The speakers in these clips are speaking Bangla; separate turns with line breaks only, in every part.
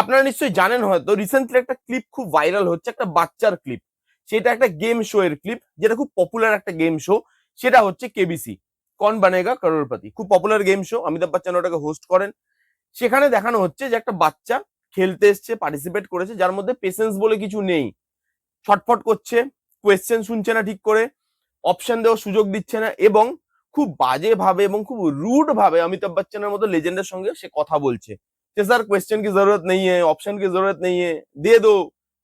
আপনারা নিশ্চয়ই জানেন হয়তো রিসেন্টলি একটা ক্লিপ খুব ভাইরাল হচ্ছে, একটা বাচ্চার ক্লিপ সেটা একটা গেম শো এর ক্লিপ যেটা খুব পপুলার একটা গেম শো সেটা হচ্ছে কেবিসি কন বানেগা, করোড়পতি। খুব popular game show Amitabh Bachchan ওটাকে হোস্ট করেন। সেখানে দেখানো হচ্ছে যে একটা বাচ্চা খেলতে এসছে পার্টিসিপেট করেছে, যার মধ্যে পেশেন্স বলে কিছু নেই। ছটফট করছে কোয়েশ্চেন শুনছে না ঠিক করে অপশন দেওয়ার সুযোগ দিচ্ছে না, এবং খুব বাজে ভাবে এবং খুব রুড ভাবে অমিতাভ বচ্চনের মতো লেজেন্ডের সঙ্গে সে কথা বলছে। कि सर क्वेश्चन की जरूरत नहीं है ऑप्शन की जरूरत नहीं है दे दो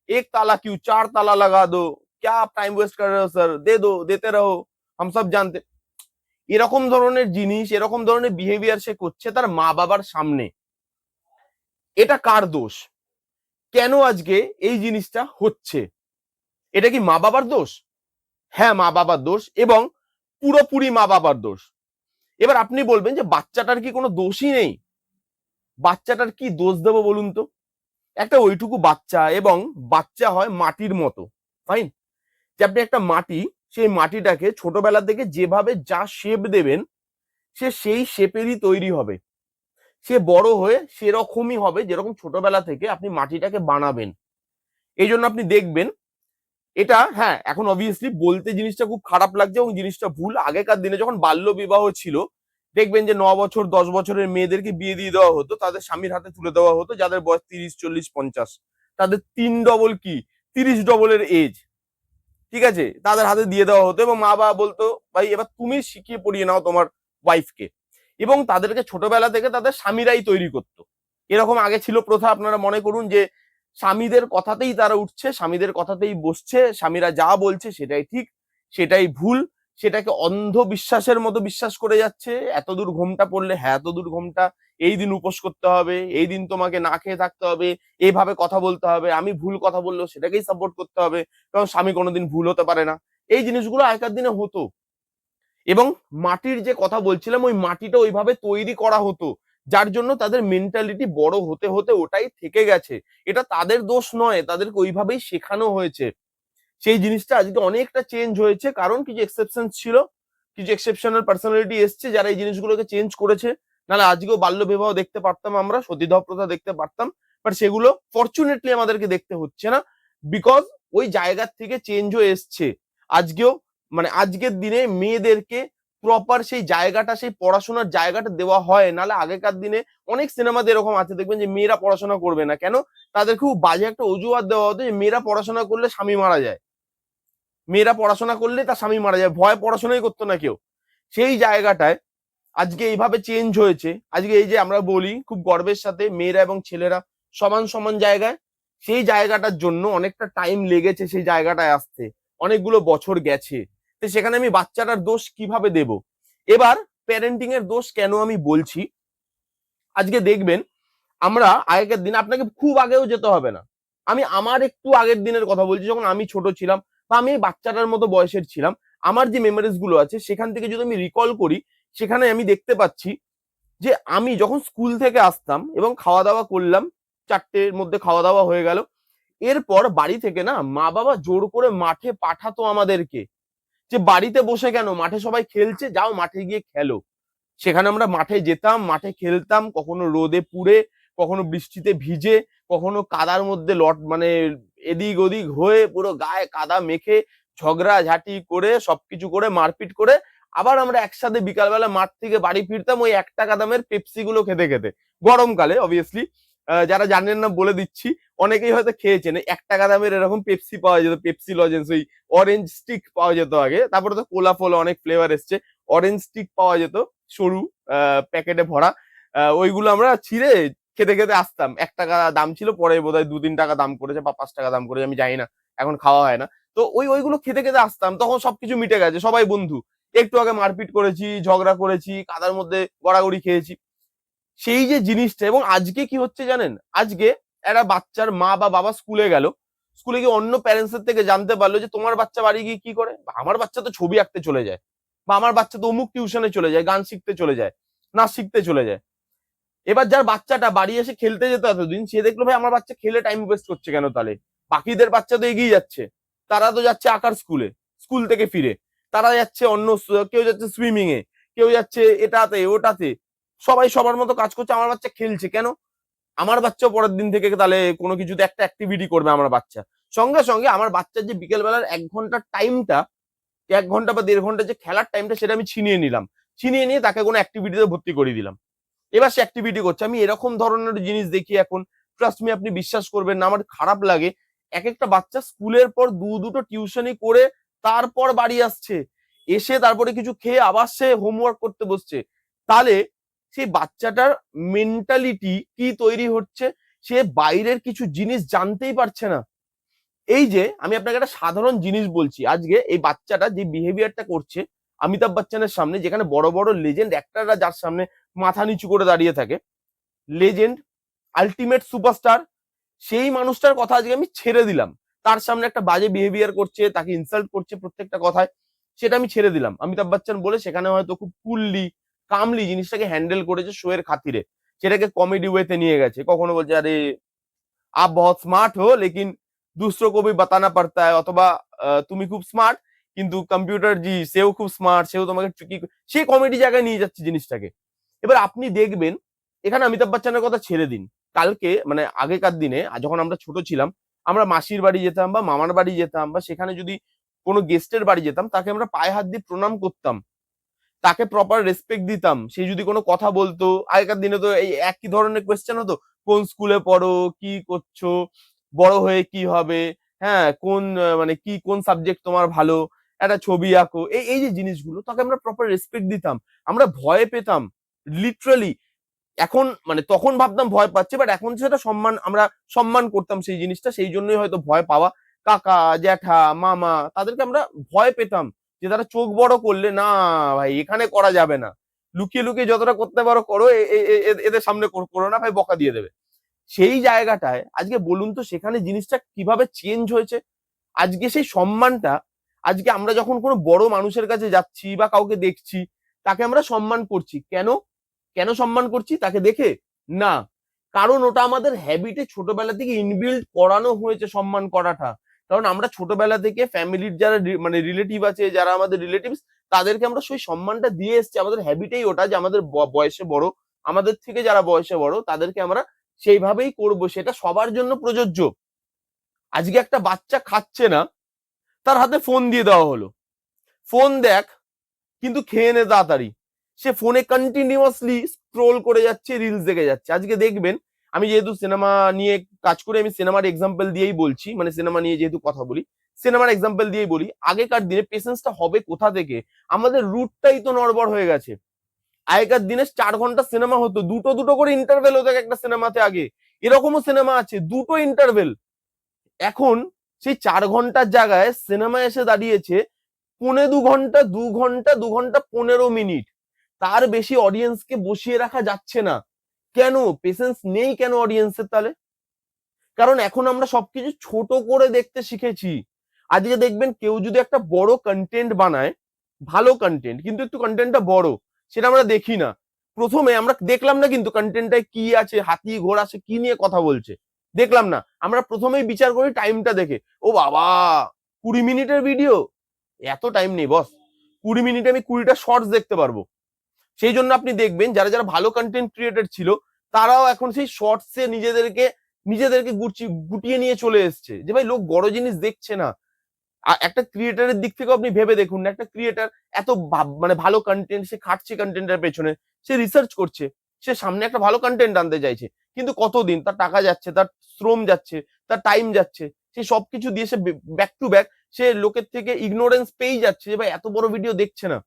एक ताला क्यों चार ताला लगा दो क्या आप टाइम वेस्ट कर रहे हो सर दे दो देते रहो हम सब जानते এরকম ধরনের জিনিস এরকম ধরনের বিহেভিয়ার সে করছে তার মা বাবার সামনে এটা কার দোষ কেন আজকে এই জিনিসটা হচ্ছে এটা কি মা বাবার দোষ হ্যাঁ মা বাবার দোষ এবং পুরোপুরি মা বাবার দোষ এবার আপনি বলবেন যে বাচ্চাটার কি কোনো দোষই নেই বাচ্চাটার কি দোষ দেবো বলুন তো? একটা ওইটুকু বাচ্চা এবং বাচ্চা হয় মাটির মতো ফাইন যে আপনি একটা মাটি, সেই মাটিটাকে ছোটবেলা থেকে যেভাবে যা শেপ দেবেন, সে সেই শেপেরই তৈরি হবে। সে বড় হয়ে সেরকমই হবে যেরকম ছোটবেলা থেকে আপনি মাটিটাকে বানাবেন। এই জন্য আপনি দেখবেন, এটা হ্যাঁ এখন অবভিয়াসলি বলতে জিনিসটা খুব খারাপ লাগছে এবং জিনিসটা ভুল। আগেকার দিনে যখন বাল্য বিবাহ ছিল দেখবেন যে ন বছর, দশ বছরের মেয়েদেরকে বিয়ে দিয়ে দেওয়া হতো, তাদের স্বামীর হাতে তুলে দেওয়া হতো, যাদের বয়স তিরিশ, চল্লিশ, পঞ্চাশ। তাদের তিন ডবল কি? তিরিশ ডবলের এজ ঠিক আছে? তাদের হাতে দিয়ে দেওয়া হতো এবং মা বাবা বলতো, ভাই, এবার তুমি শিখিয়ে পড়িয়ে নাও তোমার ওয়াইফকে এবং তাদেরকে ছোটবেলা থেকে তাদের স্বামীরাই তৈরি করতো। এরকম আগে ছিল প্রথা, আপনারা মনে করুন যে স্বামীদের কথাতেই তারা উঠছে, স্বামীদের কথাতেই বসছে, স্বামীরা যা বলছে সেটাই ঠিক, সেটাই ভুল। সেটাকে অন্ধবিশ্বাসের মতো বিশ্বাস করে যাচ্ছে। এত দূর ঘুমটা পড়লে হ্যাঁ এত দূর ঘুমটা, এই দিন উপোস করতে হবে, এই দিন তোমাকে না খেয়ে থাকতে হবে এইভাবে কথা বলতে হবে, আমি ভুল কথা বললেও সেটাকেই সাপোর্ট করতে হবে, কারণ স্বামী কোনোদিন ভুল হতে পারে না। এই জিনিসগুলো আগেকার দিনে হতো। এবং মাটির যে কথা বলছিলাম, ওই মাটিটা ওইভাবে তৈরি করা হতো, যার জন্য তাদের মেন্টালিটি বড় হতে হতে ওটাই থেকে গেছে। এটা তাদের দোষ নয়, তাদেরকে ওইভাবেই শেখানো হয়েছে। সেই জিনিসটা আজকে অনেকটা চেঞ্জ হয়েছে। কারণ কিছু এক্সেপশন ছিল, কিছু এক্সেপশনাল পার্সোনালিটি এসছে যারা এই জিনিসগুলোকে চেঞ্জ করেছে। নাহলে আজকেও বাল্য বিবাহ দেখতে পারতাম আমরা, সতীদাহ প্রথা দেখতে পারতাম বাট সেগুলো ফরচুনেটলি আমাদেরকে দেখতে হচ্ছে না। বিকজ ওই জায়গার থেকে চেঞ্জ হয়ে এসছে। আজকেও মানে আজকের দিনে মেয়েদেরকে প্রপার সেই জায়গাটা, সেই পড়াশোনার জায়গাটা দেওয়া হয়। নাহলে আগেকার দিনে অনেক সিনেমাতে এরকম আছে, দেখবেন যে মেয়েরা পড়াশোনা করবে না। কেন? তাদের খুব বাজে একটা অজুহাত দেওয়া হতো যে মেয়েরা পড়াশোনা করলে স্বামী মারা যায়। মেয়েরা পড়াশোনা করলে তার স্বামী মারা যায় ভয় পড়াশোনাই করতো না কেউ। সেই জায়গাটায় আজকে এইভাবে চেঞ্জ হয়েছে। আজকে এই যে আমরা বলি, খুব গর্বের সাথে মেয়েরা এবং ছেলেরা সমান সমান জায়গায়, সেই জায়গাটার জন্য অনেকটা টাইম লেগেছে সেই জায়গাটায় আসতে। অনেকগুলো বছর গেছে। তো সেখানে আমি বাচ্চাটার দোষ কীভাবে দেব? এবার প্যারেন্টিং এর দোষ কেন আমি বলছি? আজকে দেখবেন আমরা আগেকার দিন আপনাকে খুব আগেও যেতে হবে না। আমি আমার একটু আগের দিনের কথা বলছি। যখন আমি ছোট ছিলাম আমি বাচ্চাটার মতো বয়সের ছিলাম, আমার যে মেমোরিজগুলো আছে, সেখান থেকে যদি আমি রিকল করি, সেখানে আমি দেখতে পাচ্ছি যে আমি যখন স্কুল থেকে আসতাম এবং খাওয়া দাওয়া করলাম, চারটের মধ্যে খাওয়া দাওয়া হয়ে গেল, এরপর বাড়ি থেকে না মা বাবা জোর করে মাঠে পাঠাতো আমাদেরকে যে বাড়িতে বসে কেন? মাঠে সবাই খেলছে, যাও মাঠে গিয়ে খেলো। সেখানে আমরা মাঠে যেতাম, মাঠে খেলতাম, কখনো রোদে পুড়ে, কখনো বৃষ্টিতে ভিজে, কখনো কাদার মধ্যে লট মানে এদিক ওদিক হয়ে পুরো গায়ে কাদা মেখে ঝগড়া ঝাঁটি করে সবকিছু করে মারপিট করে আবার আমরা একসাথে বিকালবেলা মাঠ থেকে বাড়ি ফিরতাম ওই এক টাকা দামের পেপসি গুলো খেতে খেতে। গরমকালে অবভিয়াসলি যারা জানেন না বলে দিচ্ছি, অনেকেই হয়তো খেয়েছেন, এই এক টাকা দামের এরকম পেপসি পাওয়া যেত, পেপসি লজেন্স, ওই অরেঞ্জ স্টিক পাওয়া যেত আগে। তারপরে তো কোলা ফোলা অনেক ফ্লেভার এসছে অরেঞ্জ স্টিক পাওয়া যেত, সরু প্যাকেটে ভরা। ওইগুলো আমরা ছিঁড়ে খেতে খেতে আসতাম। এক টাকা দাম ছিল, পরে বোধহয় দু তিন টাকা দাম করেছে বা পাঁচ টাকা দাম করেছে, আমি জানি না, এখন খাওয়া হয় না। তো ওই, ওইগুলো খেতে খেতে আসতাম, তখন সবকিছু মিটে গেছে, সবাই বন্ধু। একটু আগে মারপিট করেছি, ঝগড়া করেছি, কাদার মধ্যে গড়াগড়ি খেয়েছি। সেই যে জিনিসটা, এবং আজকে কি হচ্ছে জানেন? আজকে একটা বাচ্চার মা বা বাবা স্কুলে গেল, স্কুলে গিয়ে অন্য প্যারেন্টস থেকে জানতে পারল যে তোমার বাচ্চা বাড়ি গিয়ে কি করে? আমার বাচ্চা তো ছবি আঁকতে চলে যায়, বা আমার বাচ্চা তো অমুক টিউশনে চলে যায়, গান শিখতে চলে যায়, নাচ শিখতে চলে যায়। এবার যার বাচ্চাটা বাড়ি এসে খেলতে যেত এতদিন, সে দেখল, ভাই, আমার বাচ্চা খেলে টাইম ওয়েস্ট করছে কেন তাহলে? বাকিদের বাচ্চা তো এগিয়ে যাচ্ছে। তারা তো যাচ্ছে আঁকার স্কুলে স্কুল থেকে ফিরে। তারা যাচ্ছে অন্য কেউ যাচ্ছে সুইমিং এ, কেউ যাচ্ছে এটাতে, ওটাতে। সবাই সবার মতো কাজ করছে, আমার বাচ্চা খেলছে কেন? আমার বাচ্চা পরের দিন থেকে তাহলে কোনো কিছুতে একটা অ্যাক্টিভিটি করবে আমার বাচ্চা। সঙ্গে সঙ্গে আমার বাচ্চার যে বিকেলবেলার এক ঘণ্টার টাইমটা এক ঘণ্টা বা দেড় ঘণ্টা যে খেলার টাইমটা সেটা আমি ছিনিয়ে নিলাম। ছিনিয়ে নিয়ে তাকে কোনো অ্যাক্টিভিটিতে ভর্তি করে দিলাম। এবার সে অ্যাক্টিভিটি করছে। আমি এরকম ধরনের জিনিস দেখি এখন। ট্রাস্ট মি আপনি বিশ্বাস করবেন না, আমার খারাপ লাগে। এক একটা বাচ্চা স্কুলের পর দু দুটো টিউশনি করে তারপর বাড়ি আসছে। এসে তারপরে কিছু খেয়ে আবার সে হোমওয়ার্ক করতে বসছে। তাহলে সেই বাচ্চাটার মেন্টালিটি কি তৈরি হচ্ছে? সে বাইরের কিছু জিনিস জানতেই পারছে না। এই যে, আমি আপনাকে একটা সাধারণ জিনিস বলছি। আজকে এই বাচ্চাটা যে বিহেভিয়ারটা করছে অমিতাভ বচ্চনের সামনে, যেখানে বড় বড় লেজেন্ড অ্যাক্টাররা যার সামনে মাথা নিচু করে দাঁড়িয়ে থাকে। লেজেন্ড আলটিমেট সুপারস্টার সেই মানুষটার কথা আজকে আমি ছেড়ে দিলাম। তার সামনে একটা বাজে বিহেভিয়ার করছে, তাকে ইনসাল্ট করছে প্রত্যেকটা কথায়, সেটা আমি ছেড়ে দিলাম। অমিতাভ বচ্চন বলে সেখানে হয়তো খুব কুললি, কামলি জিনিসটাকে হ্যান্ডেল করেছে শোয়ের খাতিরে। সেটাকে কমেডি ওয়েতে নিয়ে গেছে। কখনো বলছে, আরে, আপ বহুত স্মার্ট হো, লেকিন দুসরো কো ভি বাতানা পড়তা है অথবা তুমি খুব স্মার্ট কিন্তু কম্পিউটার জি, সেও খুব স্মার্ট সেও তোমাকে ট্রিকি সে কমেডি জায়গায় নিয়ে যাচ্ছে জিনিসটাকে। এবার আপনি দেখবেন, এখানে অমিতাভ বচ্চনের কথা ছেড়ে দিন। কালকে মানে আগেকার দিনে যখন আমরা ছোট ছিলাম, আমরা মাসির বাড়ি যেতাম বা মামার বাড়ি যেতাম বা সেখানে যদি কোনো গেস্টের বাড়ি যেতাম, তাকে আমরা পায়ে হাত দিয়ে প্রণাম করতাম। তাকে প্রপার রেসপেক্ট দিতাম। সে যদি কোনো কথা বলতো, আগেকার দিনে তো এই একই ধরনের কোয়েশ্চেন হতো, কোন স্কুলে পড়ো, কি করছ, বড় হয়ে কি হবে হ্যাঁ কোন মানে কি, কোন সাবজেক্ট তোমার ভালো? একটা ছবি আঁকো। এই এই যে জিনিসগুলো, তাকে আমরা প্রপার রেসপেক্ট দিতাম। আমরা ভয় পেতাম লিটারালি এখন মানে তখন ভাবতাম ভয় পাচ্ছে বাট এখন সেটা সম্মান, আমরা সম্মান করতাম সেই জিনিসটা, সেই জন্যই হয়তো ভয় পাওয়া। কাকা, জ্যাঠা, মামা, তাদেরকে আমরা ভয় পেতাম যে তারা চোখ বড় করলে, না ভাই, এখানে করা যাবে না। লুকিয়ে লুকিয়ে যতটা করতে পারো, করো। এদের সামনে করো না ভাই, বকা দিয়ে দেবে। সেই জায়গাটায়, আজকে বলুন তো, সেখানে জিনিসটা কীভাবে চেঞ্জ হয়েছে? আজকে সেই সম্মানটা আজকে আমরা যখন কোনো বড় মানুষের কাছে যাচ্ছি বা কাউকে দেখছি, তাকে আমরা সম্মান করছি। কেন? কেন সম্মান করছি? তাকে দেখে? না। কারণ ওটা আমাদের হ্যাবিটে ছোটবেলা থেকে ইনবিল্ড করানো হয়েছে সম্মান করাটা। কারণ আমরা ছোটবেলা থেকে ফ্যামিলির যারা মানে রিলেটিভ আছে, যারা আমাদের রিলেটিভস তাদেরকে আমরা সেই সম্মানটা দিয়ে এসছি। আমাদের হ্যাবিটেই ওটা যে আমাদের বয়সে বড়, আমাদের থেকে যারা বয়সে বড়, তাদেরকে আমরা সেইভাবেই করব। সেটা সবার জন্য প্রযোজ্য। আজকে একটা বাচ্চা খাচ্ছে না তার হাতে ফোন দিয়ে দেওয়া হলো। ফোন দেখ, কিন্তু খেয়ে নে তাড়াতাড়ি। সে ফোনে কন্টিনিউয়াসলি স্ক্রোল করে যাচ্ছে রিলস দেখে যাচ্ছে। আজকে দেখবেন, আমি যেহেতু সিনেমা নিয়ে কাজ করে, আমি সিনেমার এক্সাম্পল দিয়েই বলছি মানে সিনেমা নিয়ে যেহেতু কথা বলি সিনেমার এক্সাম্পল দিয়েই বলি, আগেকার দিনে পেশেন্সটা হবে কোথা থেকে? আমাদের রুটটাই তো নড়বড় হয়ে গেছে। আগেকার দিনে চার ঘণ্টা সিনেমা হতো, দুটো দুটো করে ইন্টারভেল হতো একটা সিনেমাতে আগে। এরকমও সিনেমা আছে, দুটো ইন্টারভেল এখন সেই চার ঘণ্টার জায়গায় সিনেমা এসে দাঁড়িয়েছে পৌনে দু ঘণ্টা দু ঘণ্টা দু ঘণ্টা পনেরো মিনিট। তার বেশি অডিয়েন্সকে বসিয়ে রাখা যাচ্ছে না। কেন? পেশেন্স নেই কেন অডিয়েন্সের তাহলে কারণ এখন আমরা সবকিছু ছোট করে দেখতে শিখেছি। আজকে দেখবেন কেউ যদি একটা বড় কন্টেন্ট বানায়, ভালো কন্টেন্ট কিন্তু একটু কন্টেন্টটা বড়, সেটা আমরা দেখি না। প্রথমে আমরা দেখলাম না কিন্তু কন্টেন্টটায় কি আছে, হাতি ঘোড়া সে কি নিয়ে কথা বলছে। দেখলাম না। আমরা প্রথমেই বিচার করি টাইমটা দেখে। ও বাবা, কুড়ি মিনিটের ভিডিও এত টাইম নেই বস কুড়ি মিনিটে আমি কুড়িটা শর্টস দেখতে পারব। সেই জন্য আপনি দেখবেন, যারা যারা ভালো কন্টেন্ট ক্রিয়েটর ছিল, তারাও এখন সেই শর্টসে নিজেদেরকে নিজেদেরকে গুটি গুটিয়ে নিয়ে চলে এসছে। যে ভাই, লোক বড় জিনিস দেখছে না। একটা ক্রিয়েটারের দিক থেকে আপনি ভেবে দেখুন না, একটা ক্রিয়েটার এত মানে ভালো কন্টেন্ট সে খাটছে কন্টেন্টের পেছনে, সে রিসার্চ করছে, সে সামনে একটা ভালো কন্টেন্ট আনতে চাইছে। কিন্তু কতদিন? তার টাকা যাচ্ছে, তার শ্রম যাচ্ছে, তার টাইম যাচ্ছে, সে সবকিছু দিয়ে সে ব্যাক টু ব্যাক সে লোকের থেকে ইগনোরেন্স পেয়েই যাচ্ছে যে ভাই এত বড় ভিডিও দেখছে না।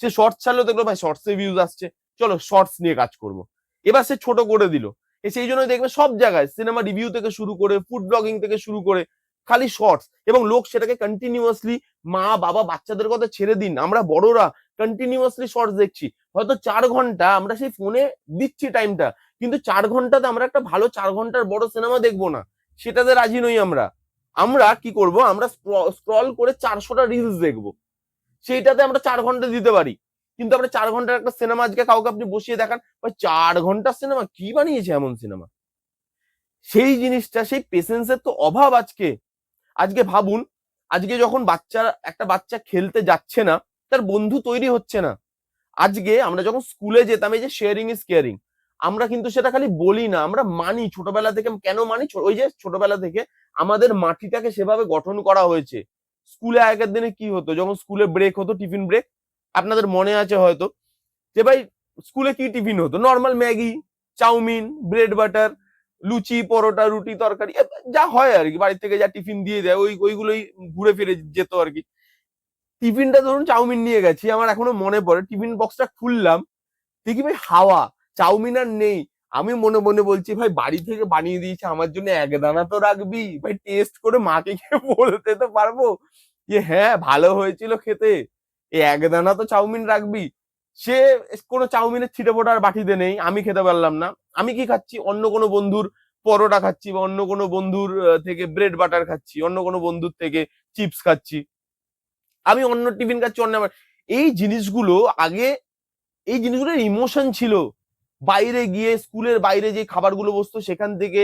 সে শর্টস ছাড়লেও দেখল, ভাই শর্টসে ভিউজ আসছে। চলো শর্টস নিয়ে কাজ করব। এবার সে ছোট করে দিল। সেই জন্য দেখবে সব জায়গায় সিনেমা রিভিউ থেকে শুরু করে ফুড ব্লগিং থেকে শুরু করে, খালি শর্টস এবং লোক সেটাকে কন্টিনিউয়াসলি মা, বাবা, বাচ্চাদের কথা ছেড়ে দিন। আমরা বড়রা কন্টিনিউয়াসলি শর্টস দেখছি। হয়তো চার ঘণ্টা আমরা সেই ফোনে দিচ্ছি টাইমটা কিন্তু চার ঘন্টাতে আমরা একটা ভালো চার ঘণ্টার বড় সিনেমা দেখব না। সেটাতে রাজি নই আমরা। আমরা কি করব? আমরা স্ক্রল করে চারশোটা রিলস দেখব। সেইটাতে আমরা চার ঘণ্টা দিতে পারি। কিন্তু আমরা চার ঘণ্টার একটা সিনেমা আজকে কাউকে আপনি বসিয়ে দেখান, ভাই চার ঘণ্টার সিনেমা কি বানিয়েছে এমন সিনেমা সেই জিনিসটা, সেই পেশেন্সের তো অভাব আজকে। আজকে ভাবুন, আজকে যখন বাচ্চা একটা বাচ্চা খেলতে যাচ্ছে না, তার বন্ধু তৈরি হচ্ছে না। আজকে আমরা যখন স্কুলে যেতাম, এই যে শেয়ারিং ইজ কেয়ারিং আমরা কিন্তু সেটা খালি বলি না, আমরা মানি। ছোটবেলা থেকে কেন মানি? ওই যে ছোটবেলা থেকে আমাদের মাটিটাকে সেভাবে গঠন করা হয়েছে। স্কুলে আগের দিনে কি হতো? যখন স্কুলে ব্রেক হতো টিফিন ব্রেক আপনাদের মনে আছে হয়তো যে ভাই, স্কুলে কি টিফিন হতো? Normal Maggi, chow mein bread butter লুচি, পরোটা, রুটি, তরকারি যা হয় আর কি। বাড়ি থেকে যা টিফিন দিয়ে দেয়, ওই, ওইগুলোই ঘুরে ফিরে যেত আর কি। টিফিনটা ধরুন চাউমিন নিয়ে গেছি, আমার এখনও মনে পড়ে। টিফিন বক্সটা খুললাম, দেখি ভাই হাওয়া। চাউমিন আর নেই। আমি মনে মনে বলছি, ভাই, বাড়ি থেকে বানিয়ে দিয়েছে, আমার জন্য এক দানা তো রাখবি। ভাই টেস্ট করে মাকে খেয়ে বলতে তো পারব? যে হ্যাঁ ভালো হয়েছিল খেতে। এই এক দানা তো চাউমিন রাখবি। সে কোনো চাউমিনের ছিটে ফোটার বাটিতে নেই, আমি খেতে পারলাম না। আমি কি খাচ্ছি? অন্য কোনো বন্ধুর পরোটা খাচ্ছি বা অন্য কোনো বন্ধুর থেকে ব্রেড বাটার খাচ্ছি, অন্য কোনো বন্ধুর থেকে চিপস খাচ্ছি। আমি অন্য টিফিন খাচ্ছি, অন্য এই জিনিসগুলো আগে, এই জিনিসগুলোর ইমোশন ছিল। বাইরে গিয়ে স্কুলের বাইরে যে খাবারগুলো বসতো, সেখান থেকে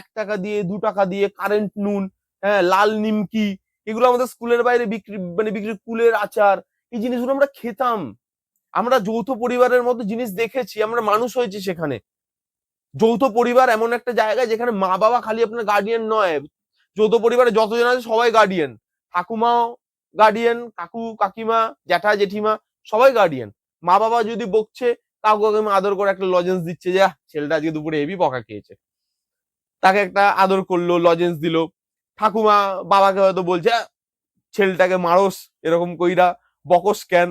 এক টাকা দিয়ে, দু টাকা দিয়ে কারেন্ট নুন হ্যাঁ লাল নিমকি, এগুলো আমাদের স্কুলের বাইরে বিক্রি মানে বিক্রি কুলের আচার, এই জিনিসগুলো আমরা খেতাম। আমরা যৌথ পরিবারের মতো জিনিস দেখেছি, আমরা মানুষ হয়েছি সেখানে। যৌথ পরিবার এমন একটা জায়গা যেখানে মা বাবা খালি আপনার গার্ডিয়ান নয়। যৌথ পরিবারে যতজন আছে, সবাই গার্ডিয়ান ঠাকুমাও গার্ডিয়ান কাকু, কাকিমা, জ্যাঠা, জেঠিমা, সবাই গার্ডিয়ান মা বাবা যদি বকছে কাকু কাকিমা আদর করে একটা লজেন্স দিচ্ছে যা ছেলেটা আজকে দুপুরে হেভি বকা খেয়েছে। তাকে একটা আদর করল লজেন্স দিল। ঠাকুমা বাবাকে হয়তো বলছে ছেলেটাকে মারস, এরকম কইরা, বকস কেন?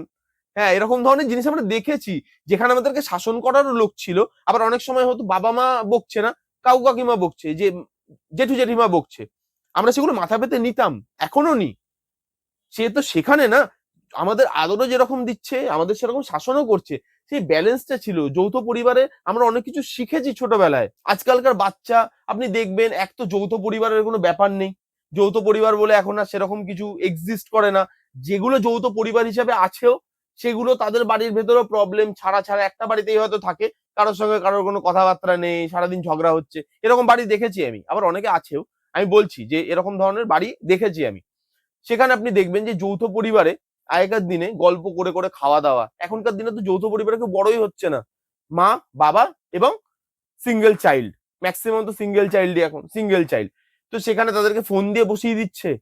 হ্যাঁ এরকম ধরনের জিনিস আমরা দেখেছি, যেখানে আমাদেরকে শাসন করারও লোক ছিল, আবার অনেক সময় হয়তো বাবা মা বকছে না কাউ কাকিমা বকছে, যে জেঠু জেঠিমা বকছে। আমরা সেগুলো মাথা পেতে নিতাম এখনও নি। সে তো সেখানে না, আমাদের আদরও যেরকম দিচ্ছে, আমাদের সেরকম শাসনও করছে সেই ব্যালেন্সটা ছিল। যৌথ পরিবারে আমরা অনেক কিছু শিখেছি ছোটবেলায়। আজকালকার বাচ্চা, আপনি দেখবেন এক তো যৌথ পরিবারের কোনো ব্যাপার নেই। যৌথ পরিবার বলে এখন আর সেরকম কিছু এক্সিস্ট করে না। যেগুলো যৌথ পরিবার হিসাবে আছেও, সেগুলো তাদের বাড়ির ভেতরেও প্রবলেম ছাড়া ছাড়া একটা বাড়িতেই হয়তো থাকে। কারোর সঙ্গে কারোর কোনো কথাবার্তা নেই, সারাদিন ঝগড়া হচ্ছে। এরকম বাড়ি দেখেছি আমি। আবার অনেকে আছেও। আমি বলছি যে এরকম ধরনের বাড়ি দেখেছি আমি। সেখানে আপনি দেখবেন যে যৌথ পরিবারে আগেকার দিনে গল্প করে করে খাওয়া দাওয়া। এখনকার দিনে তো যৌথ পরিবারে কেউ বড়ই হচ্ছে না। মা, বাবা এবং সিঙ্গেল চাইল্ড ম্যাক্সিমাম তো সিঙ্গেল চাইল্ডই এখন সিঙ্গেল চাইল্ড তো সেখানে তাদেরকে ফোন দিয়ে বসিয়ে দিচ্ছে।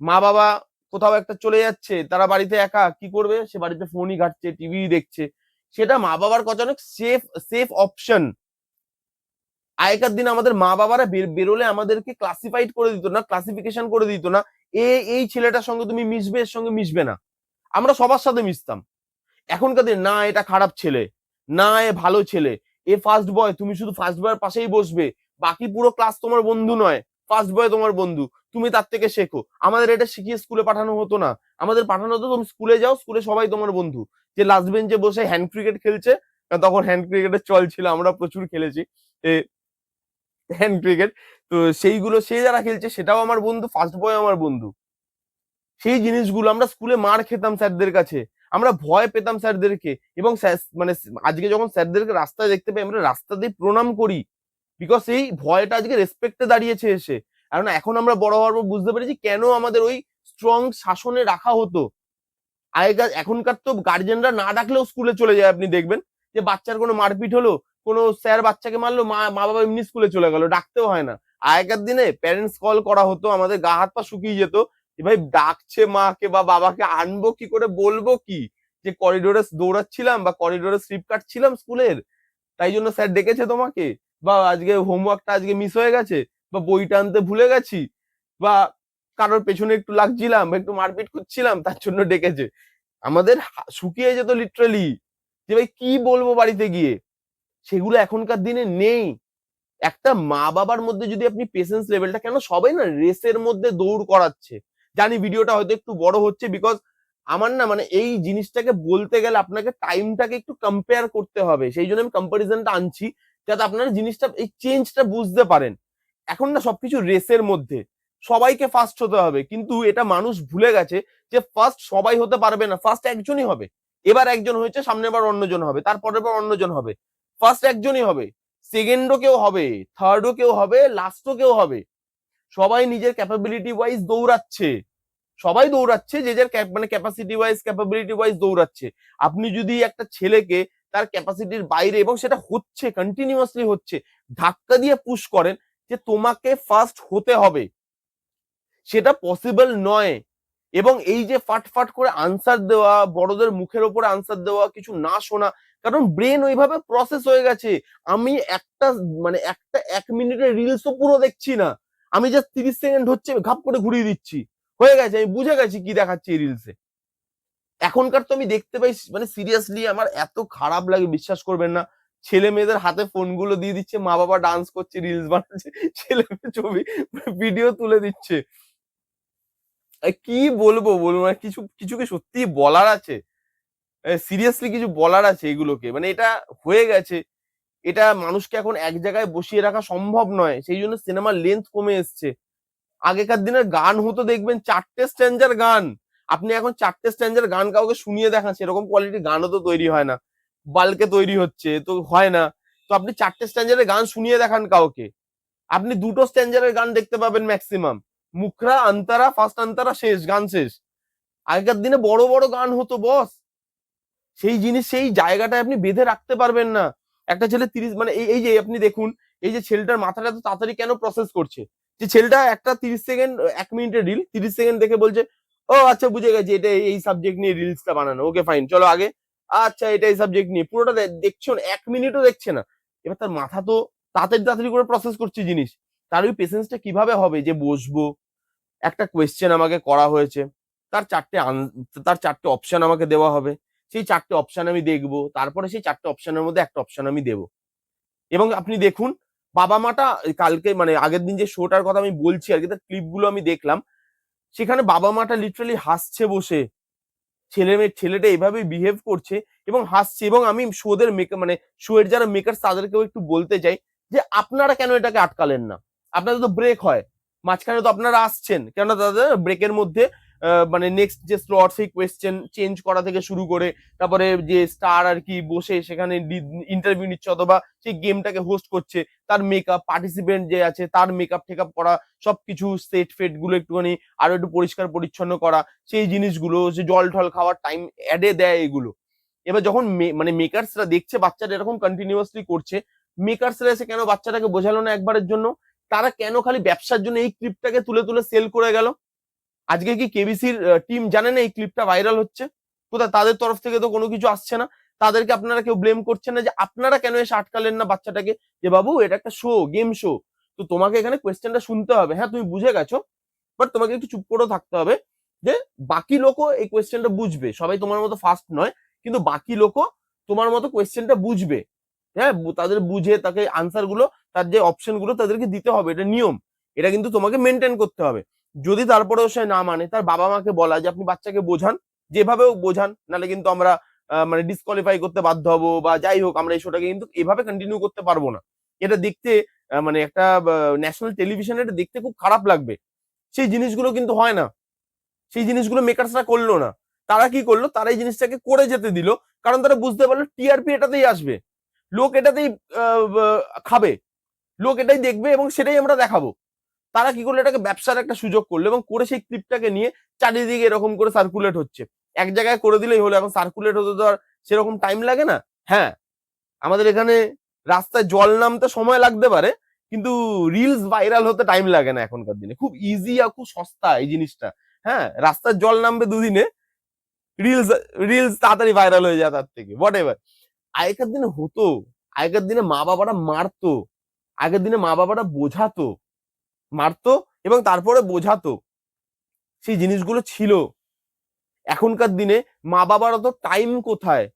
মা, বাবা কোথাও একটা চলে যাচ্ছে, তারা বাড়িতে একা, কি করবে? সে বাড়িতে ফোনই ঘাটছে টিভি দেখছে। সেটা মা, বাবার কাছে অনেক সেফ সেফ অপশন আগেকার দিনে আমাদের মা, বাবারা বের- বেরোলে আমাদেরকে ক্লাসিফাইড করে দিত না ক্লাসিফিকেশন করে দিত না, এ, এই ছেলেটার সঙ্গে তুমি মিশবে, এর সঙ্গে মিশবে না। আমরা সবার সাথে মিশতাম। এখনকার দিন, না, এটা খারাপ ছেলে, না, এ ভালো ছেলে, এ ফার্স্ট বয় তুমি শুধু ফার্স্ট বয়ের পাশেই বসবে, বাকি পুরো ক্লাস তোমার বন্ধু নয় ফার্স্ট বয় তোমার বন্ধু, তুমি তার থেকে শেখো। আমাদের এটা শিখিয়ে স্কুলে পাঠানো হতো না। আমাদের পাঠানো হতো তুমি স্কুলে যাও স্কুলে সবাই তোমার বন্ধু। যে লাস্ট বেঞ্চে বসে হ্যান্ড ক্রিকেট খেলছে তখন হ্যান্ড ক্রিকেটের চল ছিল, আমরা প্রচুর খেলেছি হ্যান্ড ক্রিকেট তো সেইগুলো, সে যারা খেলছে, সেটাও আমার বন্ধু ফার্স্ট বয় আমার বন্ধু। সেই জিনিসগুলো আমরা স্কুলে মার খেতাম স্যারদের কাছে। আমরা ভয় পেতাম স্যারদেরকে এবং মানে আজকে যখন স্যারদেরকে রাস্তায় দেখতে পাই, আমরা রাস্তা দিয়ে প্রণাম করি। বিকজ এই ভয়টা আজকে রেসপেক্টে দাঁড়িয়েছে এসে। কারণ এখন আমরা বড় হওয়ার পর বুঝতে পেরেছি কেন আমাদের ওই স্ট্রং শাসনে রাখা হতো। আগেকার, এখনকার তো গার্জেনরা না ডাকলেও স্কুলে চলে যায়, আপনি দেখবেন। যে বাচ্চার কোনো মারপিট হলো, কোনো স্যার বাচ্চাকে মারলো, মা মা বাবা এমনি স্কুলে চলে গেল, ডাকতেও হয় না। আগেকার দিনে প্যারেন্টস কল করা হতো, আমাদের গা হাত পা শুকিয়ে যেত ভাই ডাকছে মাকে বা বাবাকে আনব কি করে, বলব কি? যে করিডোরে দৌড়াচ্ছিলাম বা করিডোরে স্লিপ কাটছিলাম স্কুলের তাই জন্য স্যার ডেকেছে তোমাকে। বা আজকে হোমওয়ার্কটা আজকে মিস হয়ে গেছে, বা বইটা আনতে ভুলে গেছি, বা কারোর পেছনে একটু লাগছিলাম বা একটু মারপিট করছিলাম, তার জন্য ডেকেছে। আমাদের শুকিয়ে যেত লিটারালি যে ভাই কি বলব বাড়িতে গিয়ে? সেগুলো এখনকার দিনে নেই। একটা মা বাবার মধ্যে যদি আপনি পেশেন্স লেভেলটা কেন সবাই না রেসের মধ্যে দৌড় করাচ্ছে। জানি ভিডিওটা হয়তো একটু বড় হচ্ছে বিকজ আমার না মানে এই জিনিসটাকে বলতে গেলে আপনাকে টাইমটাকে একটু কম্পেয়ার করতে হবে। সেই জন্য আমি কম্পারিজনটা আনছি যাতে আপনারা জিনিসটা, এই চেঞ্জটা বুঝতে পারেন। এখন না সবকিছু রেসের মধ্যে। সবাইকে ফার্স্ট হতে হবে। কিন্তু এটা মানুষ ভুলে গেছে যে ফার্স্ট সবাই হতে পারবে না। ফার্স্ট একজনই হবে। এবার একজন হয়েছে সামনের বার অন্যজন হবে। তারপরের বার অন্যজন হবে। ফার্স্ট একজনই হবে। সেকেন্ডও কেউ হবে। থার্ডও কেউ হবে। লাস্টও কেউ হবে। সবাই নিজের ক্যাপাবিলিটি ওয়াইজ দৌড়াচ্ছে। সবাই দৌড়াচ্ছে যে যার মানে ক্যাপাসিটি ওয়াইজ ক্যাপাবিলিটি ওয়াইজ দৌড়াচ্ছে। আপনি যদি একটা ছেলেকে তার ক্যাপাসিটির বাইরে এবং সেটা হচ্ছে কন্টিনিউয়াসলি হচ্ছে, ধাক্কা দিয়ে পুশ করেন যে তোমাকে ফার্স্ট হতে হবে। সেটা পসিবল নয়। এবং এই যে ফাটফাট করে আনসার দেওয়া, বড়দের মুখের ওপরে আনসার দেওয়া, কিছু না শোনা, কারণ ব্রেন ওইভাবে প্রসেস হয়ে গেছে। আমি একটা মানে একটা এক মিনিটের রিলসও পুরো দেখছি না। আমি জাস্ট তিরিশ সেকেন্ড হচ্ছে ঘাপ করে ঘুরিয়ে দিচ্ছি। হয়ে গেছে, আমি বুঝে গেছি কি দেখাচ্ছি এই রিলসে এখনকার তো আমি দেখতে পাই মানে সিরিয়াসলি আমার এত খারাপ লাগে, বিশ্বাস করবেন না। ছেলে মেয়েদের হাতে ফোনগুলো দিয়ে দিচ্ছে, মা বাবা ডান্স করছে রিলস বানাচ্ছে, ছেলে মেয়ে ছবি ভিডিও তুলে দিচ্ছে। কি বলব বলব মানে কিছু কিছু কি সত্যি বলার আছে। সিরিয়াসলি কিছু বলার আছে এগুলোকে। মানে এটা হয়ে গেছে। এটা মানুষকে এখন এক জায়গায় বসিয়ে রাখা সম্ভব নয়। সেই জন্য সিনেমার লেন্থ কমে এসছে। আগেকার দিনের গান হতো দেখবেন চারটে স্ট্যান্ডার গান। আপনি এখন চারটে স্ট্যান্ডার গান কাউকে শুনিয়ে দেখান, সেরকম কোয়ালিটির গানও তো তৈরি হয় না। বাল্কে তৈরি হচ্ছে তো হয় না। তো আপনি চারটে স্ট্যান্ডারের গান শুনিয়ে দেখান কাউকে। আপনি দুটো স্ট্যান্ডারের গান দেখতে পাবেন ম্যাক্সিমাম মুখরা, আন্তারা ফার্স্ট আন্তারা, শেষ, গান শেষ। আগেকার দিনে বড় বড় গান হতো বস সেই জিনিস, সেই জায়গাটায় আপনি বেঁধে রাখতে পারবেন না। একটা ছেলে তিরিশ মানে এই যে আপনি দেখুন, এই যে ছেলেটার মাথাটা এত তাড়াতাড়ি কেন প্রসেস করছে? যে ছেলেটা একটা তিরিশ সেকেন্ড এক মিনিটের রিল তিরিশ সেকেন্ড দেখে বলছে, ও আচ্ছা বুঝে গেছি, এটা এই সাবজেক্ট নিয়ে রিলসটা বানানো ওকে ফাইন চলো আগে। আচ্ছা এটা এই সাবজেক্ট নিয়ে। পুরোটা দেখছ এক মিনিটও দেখছে না। এবার তার মাথা তো তাড়াতাড়ি তাড়াতাড়ি করে প্রসেস করছে জিনিস। তার ওই পেশেন্সটা কীভাবে হবে যে বসবো? একটা কোয়েশ্চেন আমাকে করা হয়েছে। তার চারটে তার চারটে অপশন আমাকে দেওয়া হবে। সেই চারটে অপশন আমি দেখব, তারপরে সেই চারটে অপশনের মধ্যে একটা অপশন আমি দেবো। এবং আপনি দেখুন, বাবা মাটা কালকে মানে আগের দিন যে শোটার কথা আমি বলছি আর কি, তার ক্লিপগুলো আমি দেখলাম, সেখানে বাবা মাটা লিটারালি হাসছে বসে। ছেলে মেয়ে, ছেলেটা এভাবে বিহেভ করছে এবং হাসছে এবং আমি শোদের মেকার মানে শো এর যারা মেকার তাদেরকেও একটু বলতে চাই যে আপনারা কেন এটাকে আটকালেন না? আপনাদের তো ব্রেক হয়। মাঝখানে তো আপনারা আসছেন, কেননা তাদের ব্রেকের মধ্যে মানে নেক্সট যে স্লট সেই কোয়েশ্চেন চেঞ্জ করা থেকে শুরু করে, তারপরে যে স্টার আর কি বসে সেখানে ইন্টারভিউ নিচ্ছে অথবা সেই গেমটাকে হোস্ট করছে, তার মেকআপ পার্টিসিপেন্ট যে আছে তার মেকআপ টেকআপ করা, সবকিছু সেট ফেটগুলো একটুখানি আরও একটু পরিষ্কার পরিচ্ছন্ন করা, সেই জিনিসগুলো যে জল ঠল খাওয়ার টাইম অ্যাডে দেয় এগুলো। এবার যখন মানে মেকার্সরা দেখছে বাচ্চাটা এরকম কন্টিনিউয়াসলি করছে মেকার্সরা এসে কেন বাচ্চাটাকে বোঝালো না একবারের জন্য? তারা কেন খালি ব্যবসার জন্য এই ক্লিপটাকে তুলে তুলে সেল করে গেল? আজকে কি কেবিসির টিম জানে না এই ক্লিপটা ভাইরাল হচ্ছে? কোথায়? তাদের তরফ থেকে তো কোনো কিছু আসছে না। তাদেরকে আপনারা কেউ ব্লেম করছেন না যে আপনারা কেন এসে আটকালেন না বাচ্চাটাকে? যে বাবু, এটা একটা শো গেম শো তো তোমাকে এখানে কোয়েশ্চেনটা শুনতে হবে। হ্যাঁ তুমি বুঝে গেছো বাট তোমাকে একটু চুপ করেও থাকতে হবে যে বাকি লোকও এই কোয়েশ্চেনটা বুঝবে। সবাই তোমার মতো ফাস্ট নয়, কিন্তু বাকি লোকও তোমার মতো কোয়েশ্চেনটা বুঝবে। হ্যাঁ তাদের বুঝে, তাকে আনসারগুলো, তার যে অপশনগুলো তাদেরকে দিতে হবে। এটা নিয়ম। এটা কিন্তু তোমাকে মেনটেন করতে হবে। যদি তারপরেও সে না মানে তার বাবা মাকে বলা যে, আপনি বাচ্চাকে বোঝান যেভাবেও বোঝান, নাহলে কিন্তু আমরা মানে ডিসকোয়ালিফাই করতে বাধ্য হব বা যাই হোক, আমরা এই শোটাকে কিন্তু এভাবে কন্টিনিউ করতে পারব না। এটা দেখতে মানে একটা ন্যাশনাল টেলিভিশনে এটা দেখতে খুব খারাপ লাগবে। সেই জিনিসগুলো কিন্তু হয় না। সেই জিনিসগুলো মেকার্সরা করল না। তারা কি করল? তারা এই জিনিসটাকে করে যেতে দিল, কারণ তারা বুঝতে পারল টিআরপি এটাতেই আসবে। লোক এটাতেই খাবে। লোক এটাই দেখবে এবং সেটাই আমরা দেখাবো। তারা কি করল? এটাকে ব্যবসার একটা সুযোগ করল এবং করে সেই ক্লিপটাকে নিয়ে চারিদিকে এরকম করে সার্কুলেট হচ্ছে। এক জায়গায় করে দিলেই হলো, এখন সার্কুলেট হতে তো আর সেরকম টাইম লাগে না। হ্যাঁ আমাদের এখানে রাস্তায় জল নামতে সময় লাগতে পারে, কিন্তু রিলস ভাইরাল হতে টাইম লাগে না এখনকার দিনে। খুব ইজি আর খুব সস্তা এই জিনিসটা। হ্যাঁ রাস্তার জল নামবে দুদিনে রিলস রিলস তাড়াতাড়ি ভাইরাল হয়ে যায় তার থেকে হোয়াট এভার আগেকার দিনে হতো, আগেকার দিনে মা বাবারা মারতো, আগের দিনে মা বাবারা বোঝাতো মারতো এবং তারপরে বোঝাতো। সেই জিনিসগুলো ছিল। এখনকার দিনে মা বাবার অত টাইম কোথায়?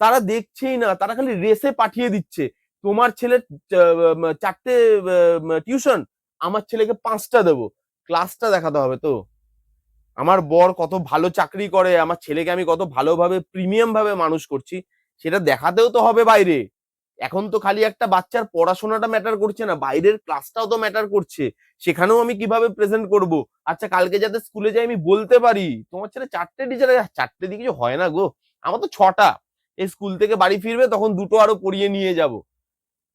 তারা দেখছেই না। তারা খালি রেসে পাঠিয়ে দিচ্ছে। তোমার ছেলের চারটে টিউশন আমার ছেলেকে পাঁচটা দেবো। ক্লাসটা দেখাতে হবে তো। আমার বর কত ভালো চাকরি করে, আমার ছেলেকে আমি কত ভালোভাবে প্রিমিয়াম ভাবে মানুষ করছি, সেটা দেখাতেও তো হবে বাইরে। এখন তো খালি একটা বাচ্চার পড়াশোনাটা ম্যাটার করছে না, বাইরের ক্লাসটাও তো ম্যাটার করছে, সেখানেও আমি কীভাবে প্রেজেন্ট করব? আচ্ছা কালকে যাতে স্কুলে যাই আমি বলতে পারি? তোমার ছেলে চারটে টিচার চারটে দিকে কিছু হয় না গো। আমার তো ছটা। এই স্কুল থেকে বাড়ি ফিরবে, তখন দুটো আরও পড়িয়ে নিয়ে যাব।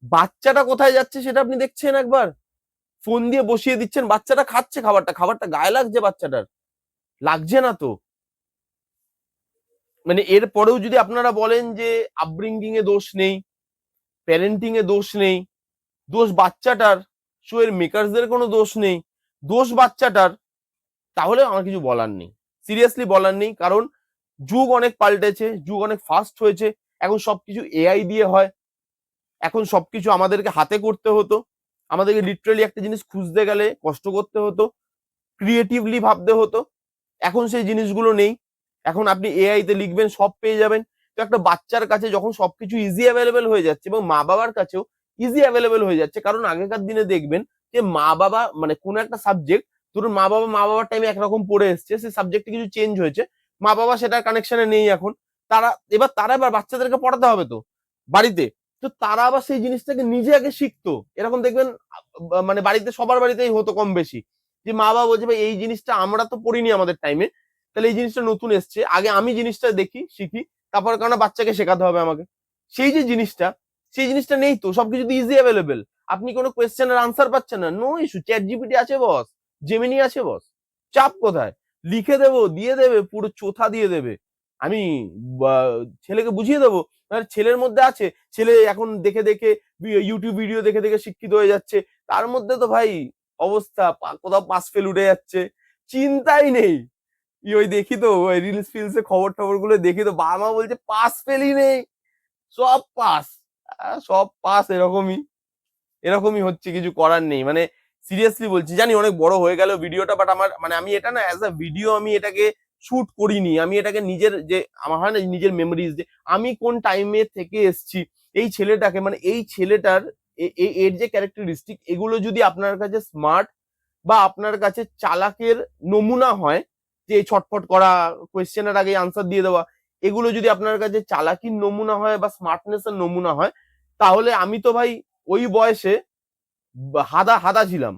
বাচ্চাটা কোথায় যাচ্ছে সেটা আপনি দেখছেন একবার? ফোন দিয়ে বসিয়ে দিচ্ছেন, বাচ্চাটা খাচ্ছে খাবারটা খাবারটা গায়ে লাগছে বাচ্চাটার। লাগছে না তো। মানে এর পরেও যদি আপনারা বলেন যে আপব্রিঙ্গিং এ দোষ নেই প্যারেন্টিং এ দোষ নেই। দোষ বাচ্চাটার শো এর মেকারসদের কোনো দোষ নেই। দোষ বাচ্চাটার, তাহলে আমার কিছু বলার নেই। সিরিয়াসলি বলার নেই, কারণ যুগ অনেক পাল্টেছে, যুগ অনেক ফাস্ট হয়েছে। এখন সবকিছু এআই দিয়ে হয়। এখন সবকিছু আমাদেরকে হাতে করতে হতো। আমাদেরকে লিটারালি একটা জিনিস খুঁজতে গেলে কষ্ট করতে হতো ক্রিয়েটিভলি ভাবতে হতো। এখন সেই জিনিসগুলো নেই। এখন আপনি এআই তে লিখবেন, সব পেয়ে যাবেন। তো একটা বাচ্চার কাছে যখন সবকিছু ইজি অ্যাভেলেবেল হয়ে যাচ্ছে এবং মা বাবার কাছেও ইজি অ্যাভেলেবেল হয়ে যাচ্ছে, কারণ আগেকার দিনে দেখবেন যে মা বাবা মানে কোনো একটা সাবজেক্ট ধরুন মা বাবা, মা বাবার টাইমে একরকম পড়ে এসছে, সেই সাবজেক্টে কিছু চেঞ্জ হয়েছে, মা বাবা সেটার কানেকশনে নেই এখন, তারা, এবার তারা এবার বাচ্চাদেরকে পড়াতে হবে তো বাড়িতে, তো তারা আবার সেই জিনিসটাকে নিজে আগে শিখতো, এরকম দেখবেন মানে বাড়িতে, সবার বাড়িতেই হতো কম বেশি, যে মা বাবা বলছে, ভাই, এই জিনিসটা আমরা তো পড়িনি আমাদের টাইমে তাহলে এই জিনিসটা নতুন এসছে, আগে আমি জিনিসটা দেখি, শিখি তারপর কারণ বাচ্চাকে শেখাতে হবে আমাকে। সেই যে জিনিসটা, সেই জিনিসটা নেই তো, সবকিছু তো ইজি অ্যাভেলেবেল আপনি কোনো কোয়েশ্চেনের আনসার পাচ্ছেন না নো ইস্যু চ্যাট জিপিটি আছে বস জেমিনি আছে বস চাপ কোথায়? লিখে দেবো, দিয়ে দেবে, পুরো চোথা দিয়ে দেবে। আমি ছেলেকে বুঝিয়ে দেবো ছেলের মধ্যে আছে, ছেলে এখন দেখে দেখে ইউটিউব ভিডিও দেখে দেখে শিক্ষিত হয়ে যাচ্ছে, তার মধ্যে তো ভাই অবস্থা কোথাও পাস ফেল উঠে যাচ্ছে, চিন্তাই নেই। ই ওই দেখি তো, ওই রিলস ফিলসে খবর টবরগুলো দেখি তো, বাবা মা বলছে, পাস ফেলই নেই সব পাস। সব পাস এরকমই। এরকমই হচ্ছে, কিছু করার নেই। মানে সিরিয়াসলি বলছি, জানি অনেক বড় হয়ে গেল ভিডিওটা বাট আমার মানে আমি এটা না অ্যাজ আ ভিডিও আমি এটাকে শুট করিনি। আমি এটাকে নিজের যে, আমার হয় না নিজের মেমোরিজ যে, আমি কোন টাইমে থেকে এসছি, এই ছেলেটাকে মানে এই ছেলেটার এর যে ক্যারেক্টারিস্টিক এগুলো যদি আপনার কাছে স্মার্ট বা আপনার কাছে চালাকের নমুনা হয় যে ছটফট করা কোয়েশ্চেনের আগে আনসার দিয়ে দেওয়া, এগুলো যদি আপনার কাছে চালাকির নমুনা হয় বা স্মার্টনেস এর নমুনা হয়, তাহলে আমি তো ভাই ওই বয়সে হাদা হাদা ছিলাম।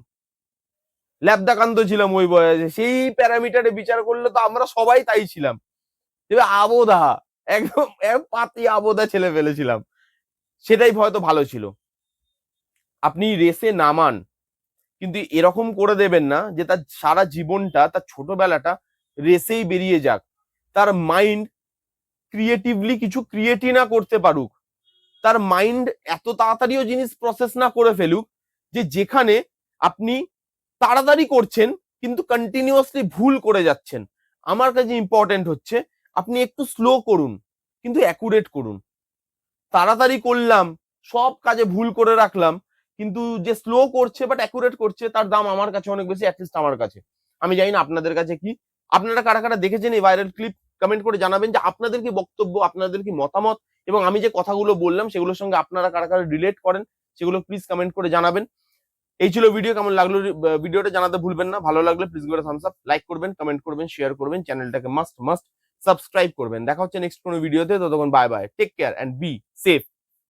ল্যাবদাকান্ত ছিলাম ওই বয়সে। সেই প্যারামিটারে বিচার করলে তো আমরা সবাই তাই ছিলাম। আবোধা, একদম এক পাতি আবোধা ছেলে ফেলেছিলাম। সেটাই হয়তো ভালো ছিল। আপনি রেসে নামান, কিন্তু এরকম করে দেবেন না যে তার সারা জীবনটা, তার ছোটবেলাটা রেসেই বেরিয়ে যাক। তার মাইন্ড ক্রিয়েটিভলি কিছু ক্রিয়েটই না করতে পারুক। তার মাইন্ড এত তাড়াতাড়িও জিনিস প্রসেস না করে ফেলুক যে যেখানে আপনি তাড়াতাড়ি করছেন কিন্তু কন্টিনিউয়াসলি ভুল করে যাচ্ছেন। আমার কাছে ইম্পর্টেন্ট হচ্ছে আপনি একটু স্লো করুন, কিন্তু অ্যাকুরেট করুন। তাড়াতাড়ি করলাম, সব কাজে ভুল করে রাখলাম, কিন্তু যে স্লো করছে বাট অ্যাকুরেট করছে, তার দাম আমার কাছে অনেক বেশি অ্যাটলিস্ট আমার কাছে। আমি জানি না আপনাদের কাছে কি আপনারা কারা কারা দেখেছেন এই ভাইরাল ক্লিপ কমেন্ট করে জানাবেন যে আপনাদের কি বক্তব্য, আপনাদের কি মতামত এবং আমি যে কথাগুলো বললাম সেগুলোর সঙ্গে আপনারা কারা কারা রিলেট করেন সেগুলো প্লিজ কমেন্ট করে জানাবেন। এই ছিল ভিডিও কেমন লাগল ভিডিওটা জানাতে ভুলবেন না। ভালো লাগলে প্লিজ করে থামস আপ লাইক করবেন কমেন্ট করবেন শেয়ার করবেন চ্যানেলটাকে মাস্ট মাস্ট সাবস্ক্রাইব করবেন। দেখা হচ্ছে নেক্সট কোনো ভিডিওতে ততক্ষণ bye bye take care and be safe